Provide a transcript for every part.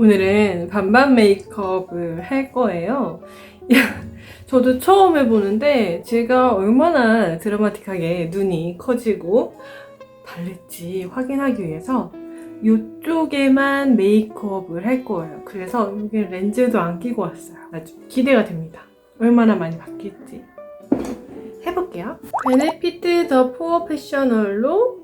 오늘은 반반 메이크업을 할 거예요. 저도 처음 해보는데 제가 얼마나 드라마틱하게 눈이 커지고 다를지 확인하기 위해서 이쪽에만 메이크업을 할 거예요. 그래서 여기 렌즈도 안 끼고 왔어요. 아주 기대가 됩니다. 얼마나 많이 바뀔지. 해볼게요. 베네피트 더 포어 패셔널로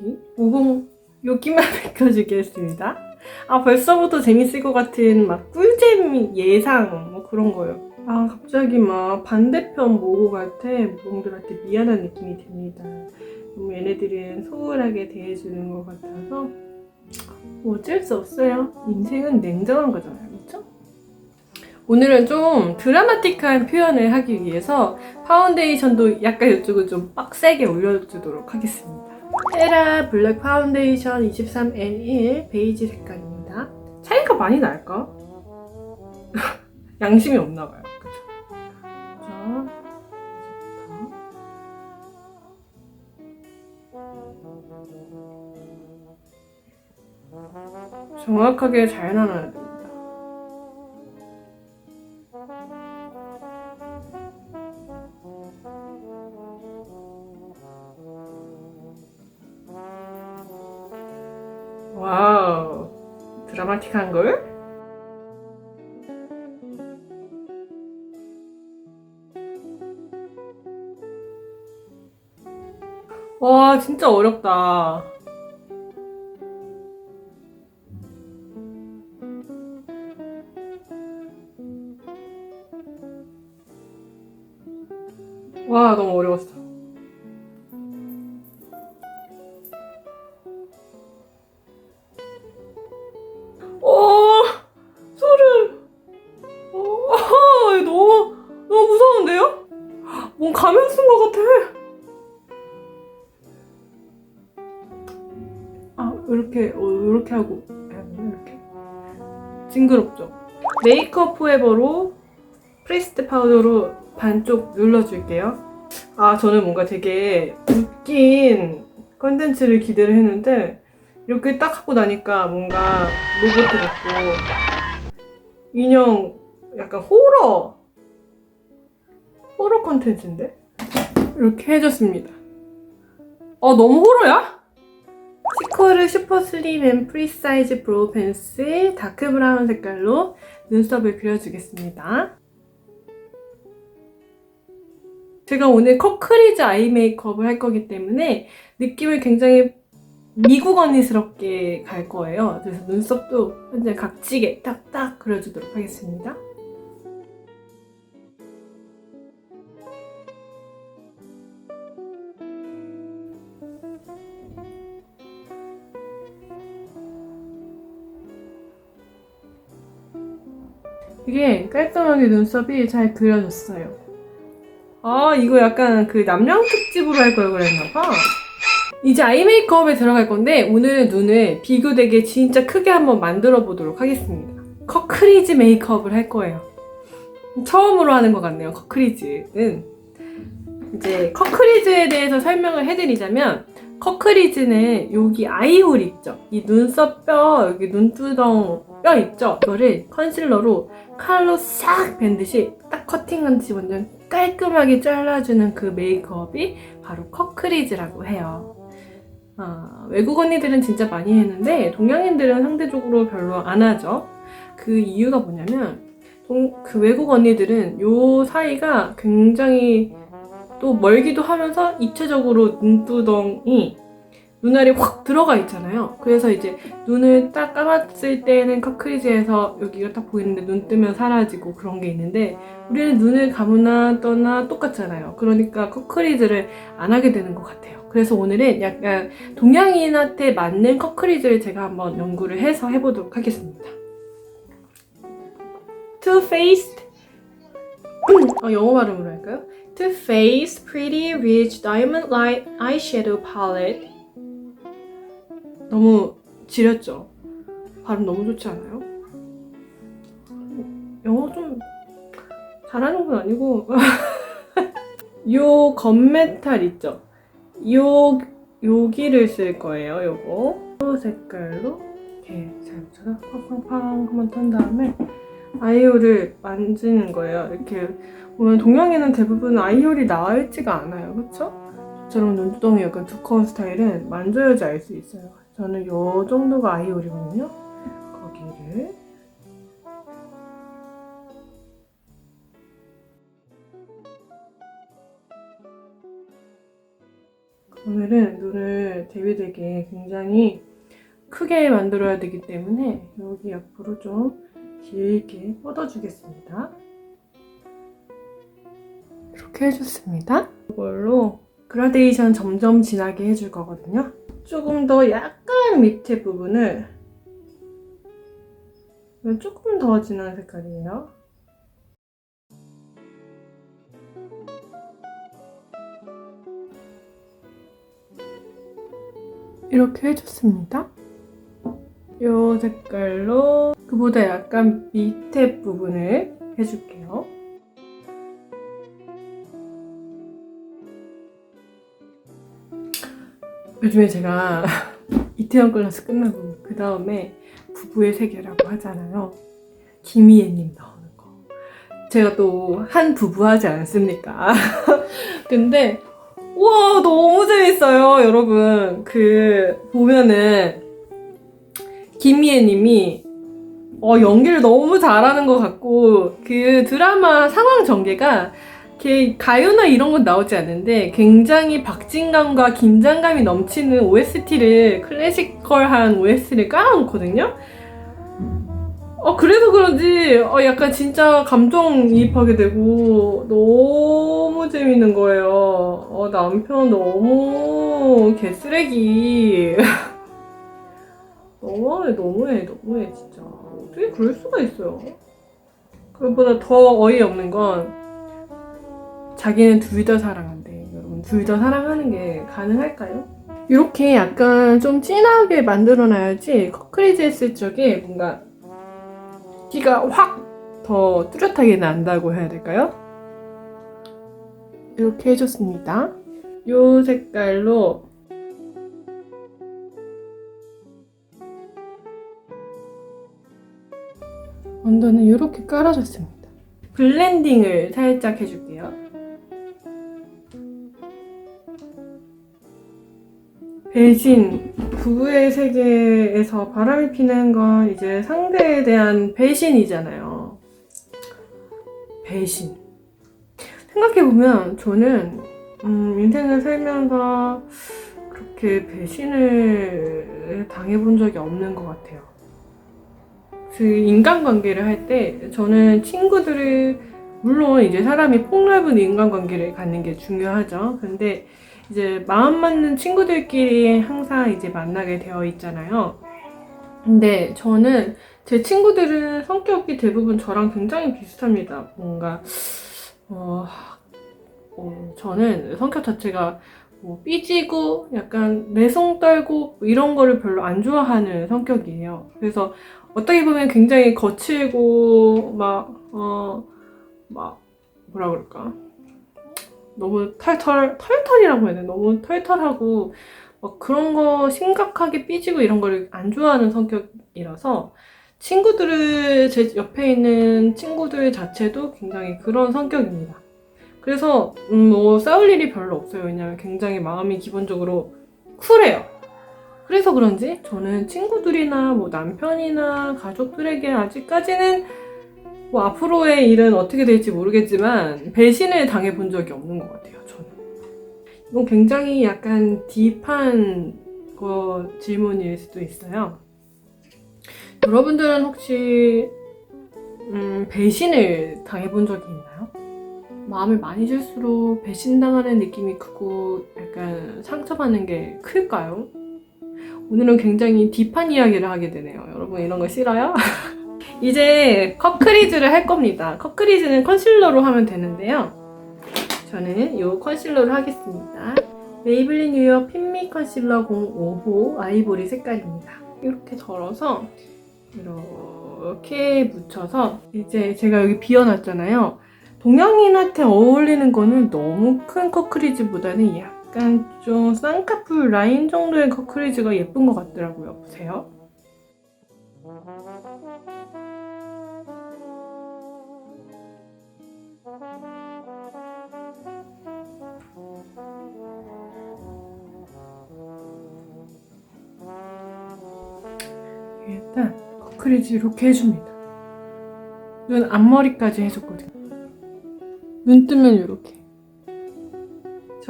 여기 모공 여기만 벗겨주겠습니다. 아 벌써부터 재밌을 것 같은 막 꿀잼 예상 뭐 그런 거요. 아 갑자기 막 반대편 모공한테 모공들한테 미안한 느낌이 듭니다. 너무 얘네들은 소홀하게 대해주는 것 같아서 뭐 어쩔 수 없어요. 인생은 냉정한 거잖아요, 그렇죠? 오늘은 좀 드라마틱한 표현을 하기 위해서 파운데이션도 약간 이쪽을 좀 빡세게 올려주도록 하겠습니다. 테라 블랙 파운데이션 23N1 베이지 색깔입니다. 차이가 많이 날까? 양심이 없나 봐요. 그쵸? 자. 정확하게 잘 나눠야 됩 드라마틱한 걸? 와, 진짜 어렵다. 와, 너무 어려웠어. 이렇게, 어, 이렇게 하고, 이렇게. 징그럽죠? 메이크업 포에버로 프리스트 파우더로 반쪽 눌러줄게요. 아, 저는 뭔가 되게 웃긴 컨텐츠를 기대를 했는데, 이렇게 딱 하고 나니까 뭔가 로봇 같고, 인형 약간 호러, 호러 컨텐츠인데? 이렇게 해줬습니다. 어, 너무 호러야? 시코르 슈퍼 슬림 앤 프리사이즈 브로우 펜슬 다크 브라운 색깔로 눈썹을 그려주겠습니다. 제가 오늘 커크리즈 아이 메이크업을 할 거기 때문에 느낌을 굉장히 미국 언니스럽게 갈 거예요. 그래서 눈썹도 현재 각지게 딱딱 그려주도록 하겠습니다. 이게 깔끔하게 눈썹이 잘 그려졌어요. 아, 이거 약간 그 남양 특집으로 할 걸 그랬나봐. 이제 아이 메이크업에 들어갈 건데, 오늘은 눈을 비교되게 진짜 크게 한번 만들어 보도록 하겠습니다. 커크리즈 메이크업을 할 거예요. 처음으로 하는 것 같네요, 커크리즈는. 이제 커크리즈에 대해서 설명을 해드리자면, 커크리즈는 여기 아이홀 있죠? 이 눈썹 뼈, 여기 눈두덩 뼈 있죠? 이거를 컨실러로 칼로 싹 밴듯이 딱 커팅한 지 완전 깔끔하게 잘라주는 그 메이크업이 바로 커크리즈라고 해요. 아, 외국 언니들은 진짜 많이 했는데 동양인들은 상대적으로 별로 안 하죠. 그 이유가 뭐냐면 동- 그 외국 언니들은 요 사이가 굉장히 또 멀기도 하면서 입체적으로 눈두덩이 눈알이 확 들어가 있잖아요. 그래서 이제 눈을 딱 감았을 때는 커크리즈에서 여기가 딱 보이는데 눈 뜨면 사라지고 그런 게 있는데 우리는 눈을 감으나 떠나 똑같잖아요. 그러니까 커크리즈를 안 하게 되는 것 같아요. 그래서 오늘은 약간 동양인한테 맞는 커크리즈를 제가 한번 연구를 해서 해보도록 하겠습니다. Too Faced 어, 영어 발음으로 할까요? Too Faced Pretty Rich Diamond Light Eyeshadow Palette 너무 지렸죠? 발음 너무 좋지 않아요? 영어 좀 잘하는 건 아니고 요 건메탈 있죠? 요 여기를 쓸 거예요 요거 요 색깔로 이렇게 잘 묻혀서 팡팡팡 한번 턴 다음에 아이홀을 만지는 거예요. 이렇게 보면 동양에는 대부분 아이홀이 나와 있지가 않아요. 그쵸? 저처럼 눈두덩이 약간 두꺼운 스타일은 만져야지 알 수 있어요. 저는 요 정도가 아이홀이거든요. 거기를 오늘은 눈을 데뷔되게 굉장히 크게 만들어야 되기 때문에 여기 앞으로 좀 길게 뻗어주겠습니다. 이렇게 해줬습니다. 이걸로 그라데이션 점점 진하게 해줄 거거든요. 조금 더 약간 밑에 부분을 조금 더 진한 색깔이에요. 이렇게 해줬습니다. 이 색깔로 그보다 약간 밑에 부분을 해줄게요. 요즘에 제가 이태원 클래스 끝나고 그 다음에 부부의 세계라고 하잖아요. 김희애님 나오는 거. 제가 또 한 부부 하지 않습니까? 근데 와 너무 재밌어요 여러분 그 보면은 김희애님이 어 연기를 너무 잘하는 것 같고 그 드라마 상황 전개가 가요나 이런 건 나오지 않는데 굉장히 박진감과 긴장감이 넘치는 OST를 클래시컬한 OST를 깔아놓거든요. 어 그래서 그런지 어 약간 진짜 감정이입하게 되고 너무 재밌는 거예요. 어 남편 너무 개쓰레기. 너무해 너무해 너무해 진짜 어떻게 그럴 수가 있어요. 그것보다 더 어이없는 건 자기는 둘 다 사랑한대. 여러분 둘 다 사랑하는 게 가능할까요? 이렇게 약간 좀 진하게 만들어놔야지 커크리즈 했을 적에 뭔가 티가 확 더 뚜렷하게 난다고 해야 될까요? 이렇게 해줬습니다. 이 색깔로 언더는 이렇게 깔아줬습니다. 블렌딩을 살짝 해줄게요. 배신, 부부의 세계에서 바람이 피는 건 이제 상대에 대한 배신이잖아요. 배신. 생각해보면 저는 음, 인생을 살면서 그렇게 배신을 당해본 적이 없는 것 같아요. 그 인간관계를 할 때 저는 친구들을 물론 이제 사람이 폭넓은 인간관계를 갖는 게 중요하죠. 근데 이제 마음 맞는 친구들끼리 항상 이제 만나게 되어 있잖아요. 근데 저는 제 친구들은 성격이 대부분 저랑 굉장히 비슷합니다. 뭔가 어, 어, 저는 성격 자체가 뭐 삐지고 약간 내성 떨고 뭐 이런 거를 별로 안 좋아하는 성격이에요. 그래서 어떻게 보면 굉장히 거칠고 막 어, 막 뭐라 그럴까 너무 털털 털털이라고 해야 돼 너무 털털하고 막 그런 거 심각하게 삐지고 이런 거를 안 좋아하는 성격이라서 친구들을 제 옆에 있는 친구들 자체도 굉장히 그런 성격입니다. 그래서 음, 뭐 싸울 일이 별로 없어요. 왜냐면 굉장히 마음이 기본적으로 쿨해요. 그래서 그런지 저는 친구들이나 뭐 남편이나 가족들에게 아직까지는 뭐 앞으로의 일은 어떻게 될지 모르겠지만 배신을 당해본 적이 없는 것 같아요. 저는 이건 굉장히 약간 딥한 거 질문일 수도 있어요. 여러분들은 혹시 음, 배신을 당해본 적이 있나요? 마음을 많이 줄수록 배신당하는 느낌이 크고 약간 상처받는 게 클까요? 오늘은 굉장히 딥한 이야기를 하게 되네요. 여러분 이런 거 싫어요? 이제 커크리즈를 할 겁니다. 커크리즈는 컨실러로 하면 되는데요. 저는 이 컨실러를 하겠습니다. 메이블린 유어 핀미 컨실러 05호 아이보리 색깔입니다. 이렇게 덜어서 이렇게 묻혀서 이제 제가 여기 비워놨잖아요. 동양인한테 어울리는 거는 너무 큰 커크리즈보다는 약 간 좀 쌍꺼풀 라인 정도의 커크리즈가 예쁜 것 같더라고요. 보세요. 일단 커크리지 이렇게 해줍니다. 눈 앞머리까지 해줬거든요. 눈 뜨면 이렇게.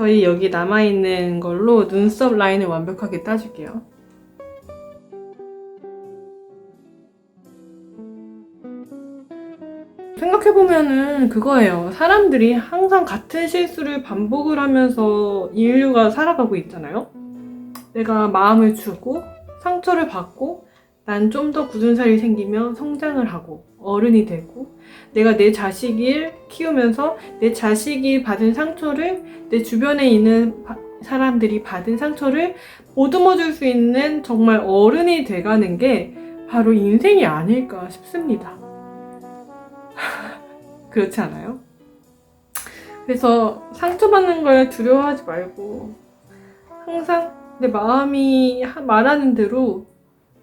저희 여기 남아있는 걸로 눈썹 라인을 완벽하게 따줄게요. 생각해보면은 그거예요. 사람들이 항상 같은 실수를 반복을 하면서 인류가 살아가고 있잖아요. 내가 마음을 주고 상처를 받고 난 좀 더 굳은 살이 생기면 성장을 하고 어른이 되고 내가 내 자식을 키우면서 내 자식이 받은 상처를 내 주변에 있는 바- 사람들이 받은 상처를 보듬어 줄 수 있는 정말 어른이 돼가는 게 바로 인생이 아닐까 싶습니다. 그렇지 않아요? 그래서 상처받는 걸 두려워하지 말고 항상 내 마음이 하- 말하는 대로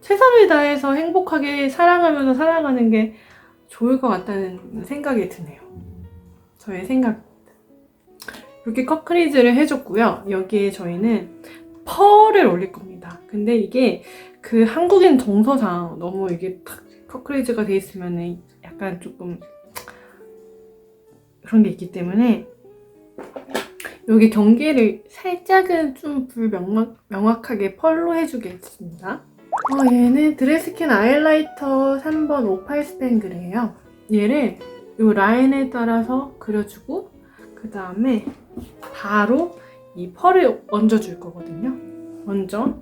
최선을 다해서 행복하게 사랑하면서 살아가는 게 좋을 것 같다는 생각이 드네요. 저의 생각. 이렇게 커크리즈를 해줬고요. 여기에 저희는 펄을 올릴 겁니다. 근데 이게 그 한국인 정서상 너무 이게 탁 커크리즈가 돼 있으면 약간 조금 그런 게 있기 때문에 여기 경계를 살짝은 좀 불명확하게 펄로 해주겠습니다. 어, 얘는 드레스킨 아이라이터 3번 58 스팽글이에요. 얘를 이 라인에 따라서 그려주고 그 다음에 바로 이 펄을 얹어줄 거거든요. 먼저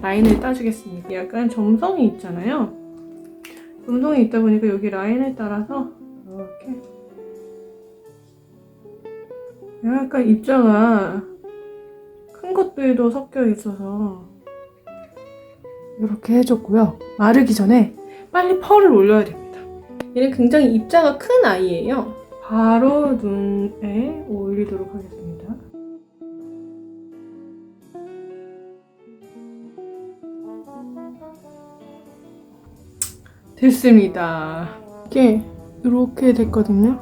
라인을 따주겠습니다. 약간 점성이 있잖아요. 점성이 있다 보니까 여기 라인에 따라서 이렇게 약간 입자가 큰 것들도 섞여 있어서 이렇게 해줬고요. 마르기 전에 빨리 펄을 올려야 됩니다. 얘는 굉장히 입자가 큰 아이예요. 바로 눈에 올리도록 하겠습니다. 됐습니다. 이게 이렇게 됐거든요.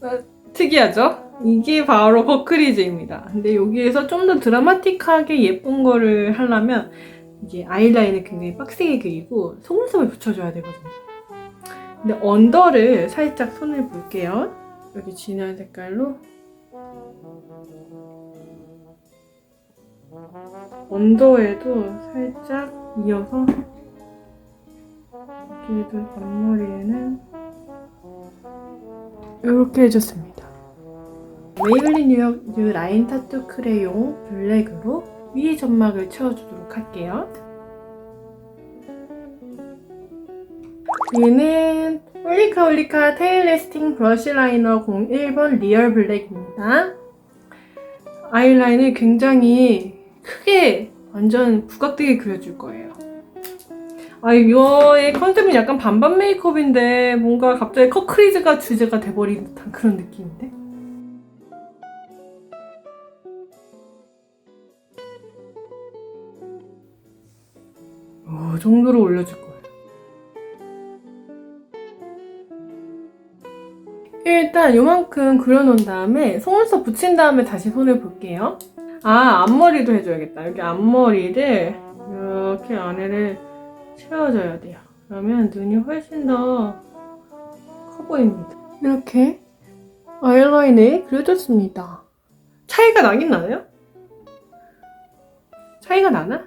아, 특이하죠? 이게 바로 버크리즈입니다. 근데 여기에서 좀 더 드라마틱하게 예쁜 거를 하려면 이게 아이라인을 굉장히 빡세게 그리고 속눈썹을 붙여줘야 되거든요. 근데 언더를 살짝 손을 볼게요. 여기 진한 색깔로 언더에도 살짝 이어서 여기도 앞머리에는 이렇게 해줬습니다. 메이블린 뉴욕 뉴 라인 타투 크레용 블랙으로 위에 점막을 채워주도록 할게요. 얘는 홀리카 홀리카 테일 레스팅 브러쉬 라이너 01번 리얼 블랙입니다. 아이라인을 굉장히 크게 완전 부각되게 그려줄 거예요. 아, 이거의 컨셉은 약간 반반 메이크업인데 뭔가 갑자기 커크리즈가 주제가 돼버린 듯한 그런 느낌인데? 정도로 올려줄 거예요. 일단 요만큼 그려놓은 다음에 속눈썹 붙인 다음에 다시 손을 볼게요. 아, 앞머리도 해줘야겠다. 여기 앞머리를 이렇게 안에를 채워줘야 돼요. 그러면 눈이 훨씬 더 커 보입니다. 이렇게 아이라인을 그려줬습니다. 차이가 나긴 나요? 차이가 나나?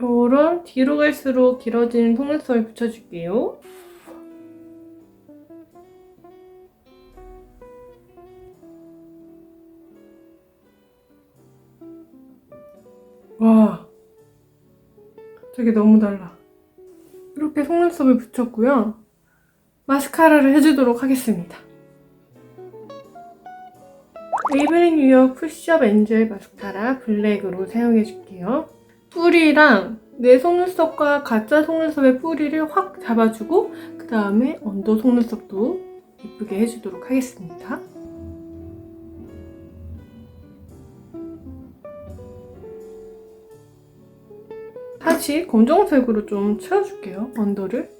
요런 뒤로 갈수록 길어지는 속눈썹을 붙여줄게요. 와, 저게 너무 달라. 이렇게 속눈썹을 붙였고요. 마스카라를 해주도록 하겠습니다. 메이블린 뉴욕 푸시업 엔젤 마스카라 블랙으로 사용해줄게요. 뿌리랑 내 속눈썹과 가짜 속눈썹의 뿌리를 확 잡아주고 그 다음에 언더 속눈썹도 예쁘게 해주도록 하겠습니다. 같이 검정색으로 좀 채워줄게요. 언더를.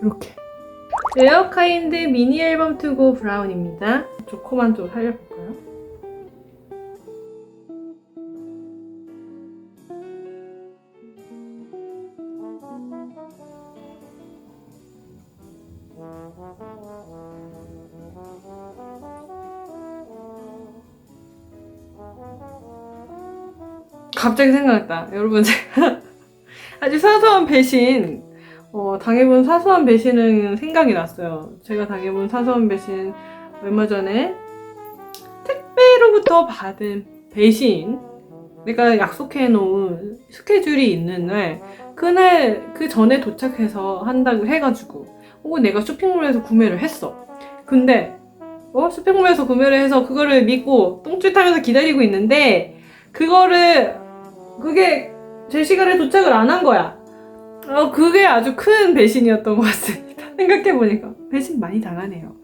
이렇게. 레어카인드 미니 앨범 투고 브라운입니다. 조코만 좀 살려볼까요? 갑자기 생각났다. 여러분, 제가 아주 사소한 배신, 어, 당해본 사소한 배신은 생각이 났어요. 제가 당해본 사소한 배신, 얼마 전에 택배로부터 받은 배신, 내가 약속해 놓은 스케줄이 있는 날, 그날, 그 전에 도착해서 한다고 해가지고, 혹은 내가 쇼핑몰에서 구매를 했어. 근데, 어? 쇼핑몰에서 구매를 해서 그거를 믿고 똥줄 타면서 기다리고 있는데, 그거를 그게 제 시간에 도착을 안 한 거야. 어, 그게 아주 큰 배신이었던 것 같습니다. 생각해보니까. 배신 많이 당하네요.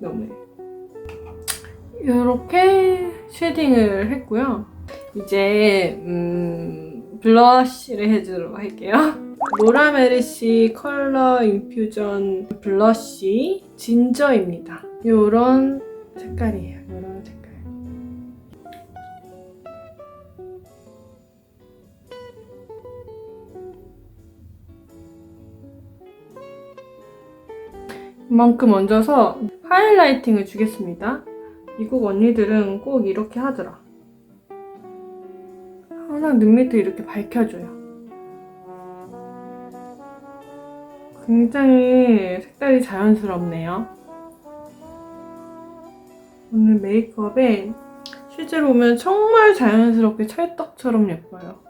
너무해. 이렇게 쉐딩을 했고요. 이제, 음, 블러쉬를 해주도록 할게요. 로라메르시 컬러 인퓨전 블러쉬 진저입니다. 요런 색깔이에요. 요런 색깔. 이만큼 얹어서 하이라이팅을 주겠습니다. 미국 언니들은 꼭 이렇게 하더라. 항상 눈 밑을 이렇게 밝혀줘요. 굉장히 색깔이 자연스럽네요. 오늘 메이크업에 실제로 보면 정말 자연스럽게 찰떡처럼 예뻐요.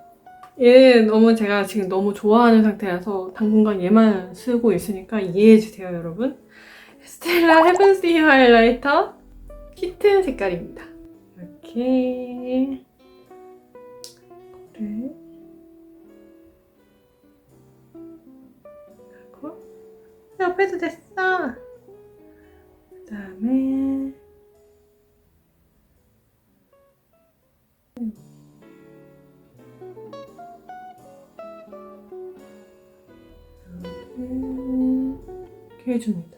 얘 너무 제가 지금 너무 좋아하는 상태라서 당분간 얘만 쓰고 있으니까 이해해주세요, 여러분. 스텔라 헤븐스리 하이라이터 키튼 색깔입니다. 이렇게 이거를 하고 옆에도 됐어. 그 다음에 이렇게 해줍니다.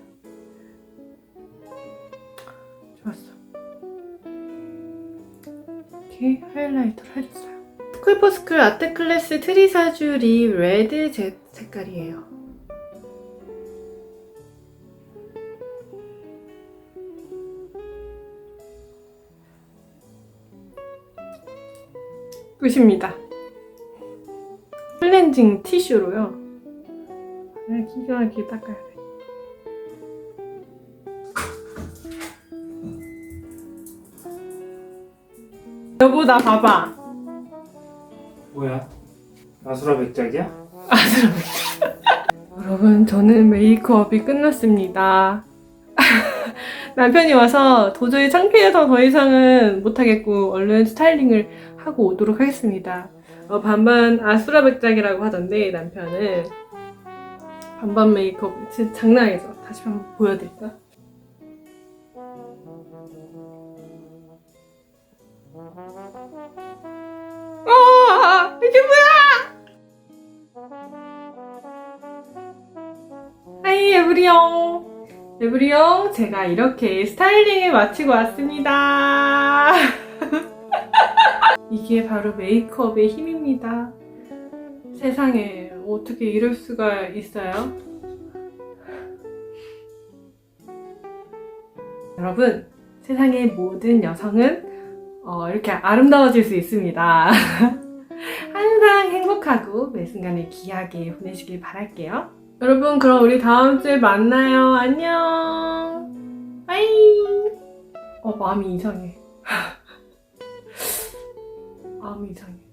스쿨포스쿨 아트클래스 트리사주리 레드 제 색깔이에요. 끝입니다. 클렌징 티슈로요. 네, 기가 막히게 닦아야 돼. 여보 나 봐봐. 뭐야? 아수라 백작이야? 여러분 저는 메이크업이 끝났습니다. 남편이 와서 도저히 창피해서 더 이상은 못하겠고 얼른 스타일링을 하고 오도록 하겠습니다. 어, 반반 아수라 백작이라고 하던데 남편은 반반 메이크업 진짜 장난 아니죠? 다시 한번 보여드릴까? 이게 뭐야? 하이 에브리용 에브리용 제가 이렇게 스타일링을 마치고 왔습니다 이게 바로 메이크업의 힘입니다 세상에 어떻게 이럴 수가 있어요? 여러분 세상의 모든 여성은 어, 이렇게 아름다워질 수 있습니다 항상 행복하고 매 순간을 귀하게 보내시길 바랄게요 여러분 그럼 우리 다음 주에 만나요. 안녕. 빠이. 어 마음이 이상해. 마음이 이상해.